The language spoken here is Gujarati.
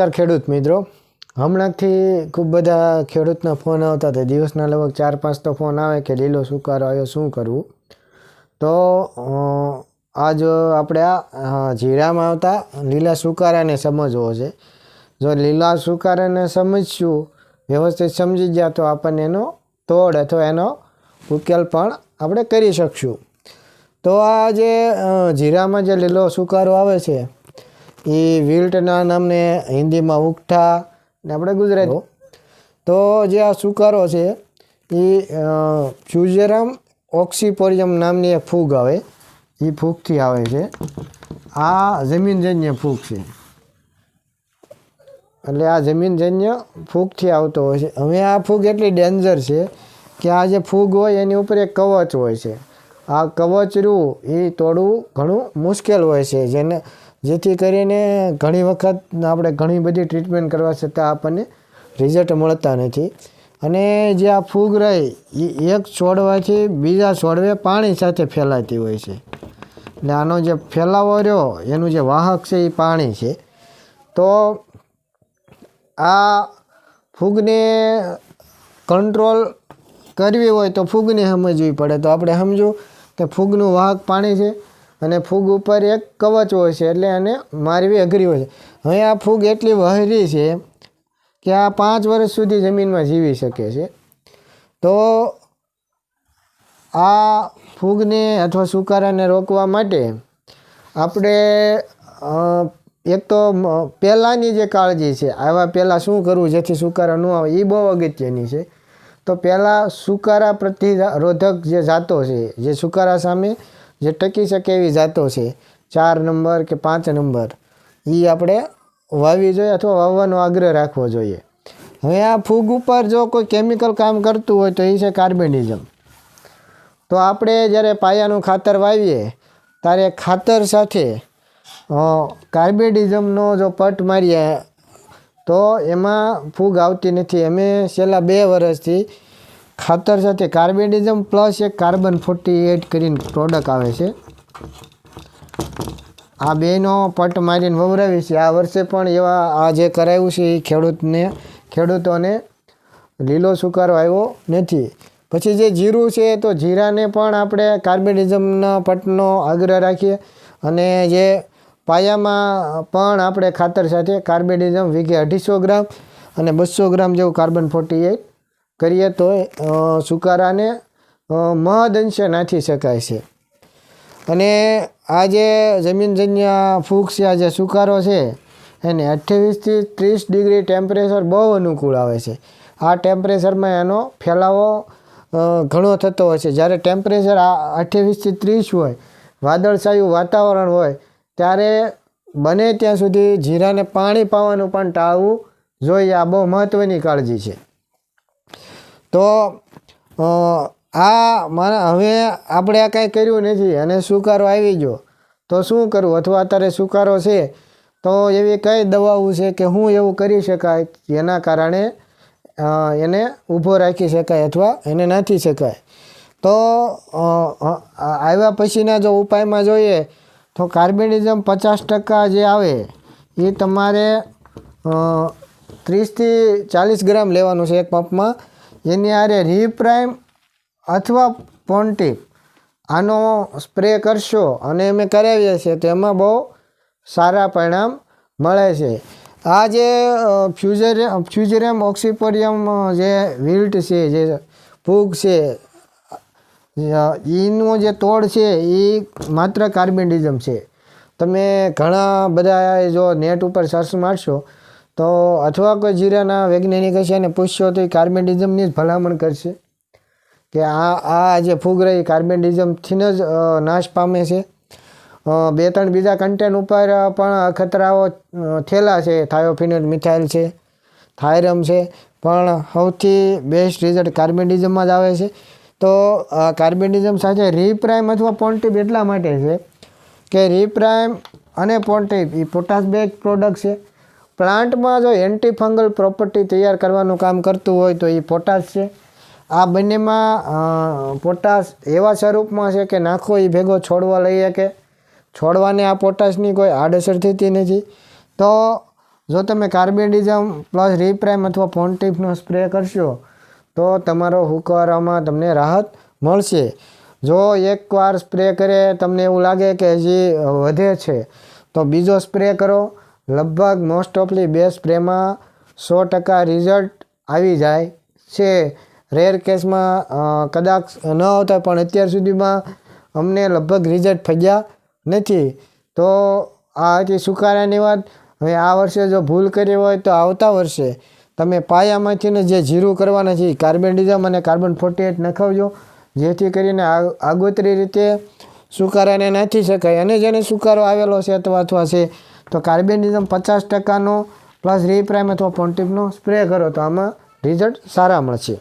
નમસ્કાર ખેડૂત મિત્રો. હમણાંથી ખૂબ બધા ખેડૂતના ફોન આવતા હતા. દિવસના લગભગ ચાર, પાંચ તો ફોન આવે કે લીલો સુકારો આવ્યો, શું કરવું? તો આજ આપણે આ જીરામાં આવતા લીલા સુકારાને સમજવો છે. જો લીલા સુકારાને સમજશું, વ્યવસ્થિત સમજી ગયા તો આપણને એનો તોડ અથવા એનો ઉકેલ પણ આપણે કરી શકશું. તો આ જે જીરામાં જે લીલો સુકારો આવે છે એ વિલ્ટના નામને હિન્દીમાં ઉકઠા ને આપણે ગુજરાતી. તો જે આ સુકારો છે એ ફ્યુઝેરમ ઓક્સિપોરિયમ નામની એક ફૂગ આવે. એ ફૂગથી આવે છે. આ જમીનજન્ય ફૂગ છે. એટલે આ જમીનજન્ય ફૂગથી આવતો હોય છે. હવે આ ફૂગ એટલી ડેન્જર છે કે આ જે ફૂગ હોય એની ઉપર એક કવચ હોય છે. આ કવચરું એ તોડવું ઘણું મુશ્કેલ હોય છે. જેને જેથી કરીને ઘણી વખત આપણે ઘણી બધી ટ્રીટમેન્ટ કરવા છતાં આપણને રિઝલ્ટ મળતા નથી. અને જે આ ફૂગ રહી, એ એક છોડવાથી બીજા છોડવે પાણી સાથે ફેલાતી હોય છે. એટલે આનો જે ફેલાવો રહ્યો, એનું જે વાહક છે એ પાણી છે. તો આ ફૂગને કંટ્રોલ કરવી હોય તો ફૂગને સમજવી પડે. તો આપણે સમજવું કે ફૂગનું વાહક પાણી છે અને ફૂગ ઉપર એક કવચ હોય છે એટલે એને મારવી અઘરી હોય છે. હવે આ ફૂગ એટલી વહેરી છે કે આ પાંચ વર્ષ સુધી જમીનમાં જીવી શકે છે. તો આ ફૂગને અથવા સુકારાને રોકવા માટે આપણે એક તો પહેલાંની જે કાળજી છે, આવા પહેલાં શું કરવું જેથી સુકારા ન આવે એ બહુ અગત્યની છે. તો પહેલાં સુકારા પ્રતિરોધક જે જાતો છે, જે સુકારા સામે જે ટકી શકે એવી જાતો છે. ચાર નંબર કે પાંચ નંબર. એ આપણે વાવવી જોઈએ અથવા વાવવાનો આગ્રહ રાખવો જોઈએ. હવે આ ફૂગ ઉપર જો કોઈ કેમિકલ કામ કરતું હોય તો એ છે કાર્બેનિઝમ તો આપણે જ્યારે પાયાનું ખાતર વાવીએ, ત્યારે ખાતર સાથે કાર્બેડિઝમનો જો પટ મારીએ, તો એમાં ફૂગ આવતી નથી. અમે છેલ્લા બે વર્ષથી ખાતર સાથે કાર્બેડિઝમ પ્લસ એક કાર્બન ફોર્ટી એટ કરીને પ્રોડક્ટ આવે છે. આ બેનો પટ મારીને વવરાવી છે. આ વર્ષે પણ એવા આ જે કરાયું છે એ ખેડૂતને, ખેડૂતોને લીલો સુકારો આવ્યો નથી. પછી જે જીરું છે તો જીરાને પણ આપણે કાર્બેડિઝમના પટનો આગ્રહ રાખીએ અને જે પાયામાં પણ આપણે ખાતર સાથે કાર્બેડિઝમ વીઘે અઢીસો ગ્રામ અને બસો ગ્રામ જેવું કાર્બન ફોર્ટી એટ કરીએ તો સુકારાને મહદઅંશે નાથી શકાય છે. અને આ જે જમીનજન્ય ફૂગ છે, આ જે સુકારો છે, એને અઠ્યાવીસથી ત્રીસ ડિગ્રી ટેમ્પરેચર બહુ અનુકૂળ આવે છે. આ ટેમ્પરેચરમાં એનો ફેલાવો ઘણો થતો હોય છે. જ્યારે ટેમ્પરેચર આ અઠ્યાવીસથી ત્રીસ હોય, વાદળછાયું વાતાવરણ હોય, ત્યારે બને ત્યાં સુધી જીરાને પાણી પાવાનું પણ ટાળવું જોઈએ. આ બહુ મહત્ત્વની કાળજી છે. તો આ મારા હવે આપણે આ કાંઈ કર્યું નથી અને સુકારો આવી ગયો. તો શું કરવું અથવા અત્યારે સુકારો છે, તો એવી કઈ દવાઓ છે કે હું એવું કરી શકાય જેના કારણે એને ઊભો રાખી શકાય અથવા એને નાથી શકાય? તો આવ્યા પછીના જો ઉપાયમાં જોઈએ, તો કાર્બેનિઝમ પચાસ ટકા જે આવે, એ તમારે ત્રીસથી ચાલીસ ગ્રામ લેવાનું છે એક પંપમાં. એની આરે રીપ્રાઇમ અથવા પોન્ટીપ આનો સ્પ્રે કરશો અને અમે કરાવીએ છીએ તો એમાં બહુ સારા પરિણામ મળે છે. આ જે ફ્યુઝર ફ્યુઝરિયમ ઓક્સિપોરિયમ જે વિલ્ટ છે, જે ફૂગ છે એનું જે તોડ છે એ માત્ર કાર્બનિઝમ છે. તમે ઘણા બધા જો નેટ ઉપર સર્ચ મારશો તો અથવા કોઈ જીરાના વૈજ્ઞાનિક હશે એને પૂછશો તો એ કાર્બેન્ડિઝમની જ ભલામણ કરશે કે આ આ જે ફૂગ રહી કાર્બેન્ડિઝમથી જ નાશ પામે છે. બે ત્રણ બીજા કન્ટેન્ટ ઉપર પણ ખતરાઓ થયેલા છે. થાયોફિનોલ, મિથાઇલ છે, થાયરમ છે. પણ સૌથી બેસ્ટ રિઝલ્ટ કાર્બેન્ડિઝમમાં જ આવે છે. તો કાર્બેન્ડિઝમ સાથે રીપ્રાઇમ અથવા પોન્ટીપ એટલા માટે છે કે રીપ્રાઇમ અને પોન્ટીપ એ પોટાશ બેગ પ્રોડક્ટ છે. પ્લાન્ટમાં જો એન્ટીફંગલ પ્રોપર્ટી તૈયાર કરવાનું કામ કરતું હોય તો એ પોટાશ છે. આ બંનેમાં પોટાશ એવા સ્વરૂપમાં છે કે નાખો એ ભેગો છોડવા લઈ શકે. છોડવાને આ પોટાશની કોઈ આડઅસર થતી નથી. તો જો તમે કાર્બેડિઝમ પ્લસ રીપ્રાઇમ અથવા પોન્ટિફનો સ્પ્રે કરશો, તો તમારો હુકારામાં તમને રાહત મળશે. જો એકવાર સ્પ્રે કરે, તમને એવું લાગે કે હજી વધે છે, તો બીજો સ્પ્રે કરો. લગભગ મોસ્ટ ઓફલી બેસ્ટ પ્રેમાં સો ટકા રિઝલ્ટ આવી જાય છે. રેર કેસમાં કદાચ ન આવતા પણ અત્યાર સુધીમાં અમને લગભગ રિઝલ્ટ ફગ્યા નથી. તો આ હતી સુકારાની વાત. હવે આ વર્ષે જો ભૂલ કરી હોય તો આવતા વર્ષે તમે પાયામાંથીને જે જીરું કરવાના છે કાર્બેન્ડિઝમ અને કાર્બન ફોર્ટી એટ નખાવજો. જેથી કરીને આગોતરી રીતે સુકારાને નાથી શકાય. અને જેને સુકારો આવેલો છે અથવા અથવા છે તો કાર્બેનિઝમ પચાસ ટકાનો પ્લસ રીપ્રાઇમ અથવા પોન્ટિપનો સ્પ્રે કરો તો આમાં રિઝલ્ટ સારા મળશે.